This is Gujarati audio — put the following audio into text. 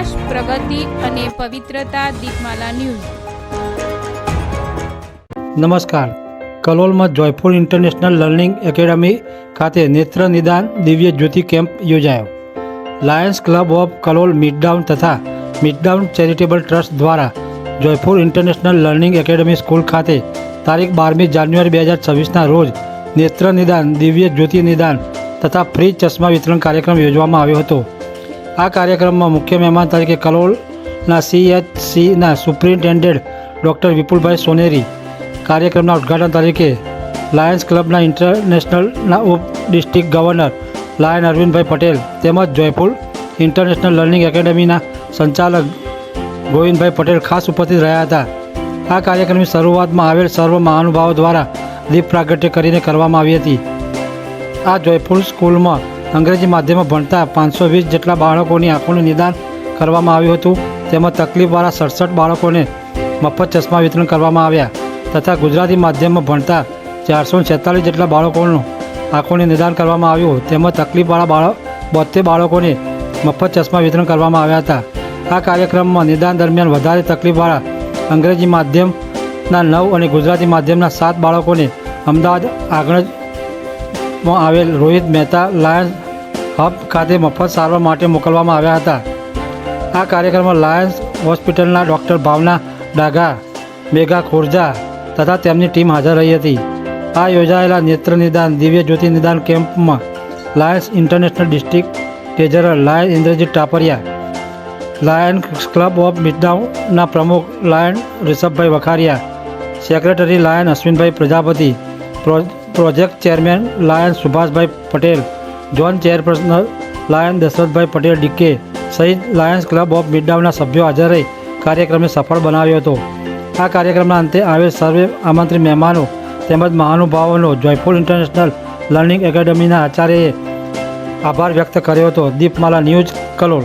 વિકાસ પ્રગતિ અને પવિત્રતા દીપમાલા ન્યૂઝ. નમસ્કાર. કલોલમાં જોયફુલ ઇન્ટરનેશનલ લર્નિંગ એકેડમી ખાતે નેત્ર નિદાન દિવ્ય જ્યોતિ કેમ્પ યોજાયો. Lions club of Kalol midtown તથા મિડડાઉન ચેરિટેબલ ટ્રસ્ટ દ્વારા joyful international learning academy school ખાતે તારીખ બારમી જાન્યુઆરી બે હજાર છવ્વીસના રોજ નેત્ર નિદાન, દિવ્ય જ્યોતિ નિદાન તથા ફ્રી ચશ્મા વિતરણ કાર્યક્રમ યોજવામાં આવ્યો હતો. આ કાર્યક્રમમાં મુખ્ય મહેમાન તરીકે કલોલના સીએચસીના સુપ્રિન્ટેન્ડન્ટ ડૉક્ટર વિપુલભાઈ સોનેરી, કાર્યક્રમના ઉદ્ઘાટન તરીકે લાયન્સ ક્લબના ઇન્ટરનેશનલના ઉપ district governor lion Arvindbhai Patel તેમજ જોયપુર ઇન્ટરનેશનલ લર્નિંગ એકેડેમીના સંચાલક ગોવિંદભાઈ પટેલ ખાસ ઉપસ્થિત રહ્યા હતા. આ કાર્યક્રમની શરૂઆતમાં આવેલ સર્વ મહાનુભાવો દ્વારા દીપ પ્રાગટ્ય કરીને કરવામાં આવી હતી. આ જોયપુર સ્કૂલમાં અંગ્રેજી માધ્યમમાં ભણતા પાંચસો વીસ જેટલા બાળકોની આંખોનું નિદાન કરવામાં આવ્યું હતું. તેમજ તકલીફવાળા સડસઠ બાળકોને મફત ચશ્મા વિતરણ કરવામાં આવ્યા તથા ગુજરાતી માધ્યમમાં ભણતા ચારસો છેતાલીસ જેટલા બાળકોનું આંખોનું નિદાન કરવામાં આવ્યું. તેમજ તકલીફવાળા બાળક બોતેર બાળકોને મફત ચશ્મા વિતરણ કરવામાં આવ્યા હતા. આ કાર્યક્રમમાં નિદાન દરમિયાન વધારે તકલીફવાળા અંગ્રેજી માધ્યમના નવ અને ગુજરાતી માધ્યમના સાત બાળકોને અમદાવાદ આગળમાં આવેલ રોહિત મહેતા લાયન્સ હબ ખાતે મફત સારવાર માટે મોકલવામાં આવ્યા હતા. આ કાર્યક્રમમાં લાયન્સ હોસ્પિટલના ડૉક્ટર ભાવના ડાઘા, મેઘા ખોરજા તથા તેમની ટીમ હાજર રહી હતી. આ યોજાયેલા નેત્ર નિદાન, દિવ્ય જ્યોતિ નિદાન કેમ્પમાં lions international district treasurer lion Indrajit Taparia lion club of મિડડાઉનના પ્રમુખ lion Rishabhbhai Vakharia, secretary lion Ashwinbhai Prajapati, pro- project chairman lion Subhashbhai Patel, zone chairperson lion Dashrathbhai Patel DK સહિત લાયન્સ ક્લબ ઓફ મિડડાઉનના સભ્યો હાજર રહી કાર્યક્રમને સફળ બનાવ્યો હતો. આ કાર્યક્રમના અંતે આવેલ સર્વે આમંત્રિત મહેમાનો તેમજ મહાનુભાવોનો જોયફુલ ઇન્ટરનેશનલ લર્નિંગ એકેડમીના આચાર્યએ આભાર વ્યક્ત કર્યો હતો. દીપમાલા ન્યૂઝ કલોલ.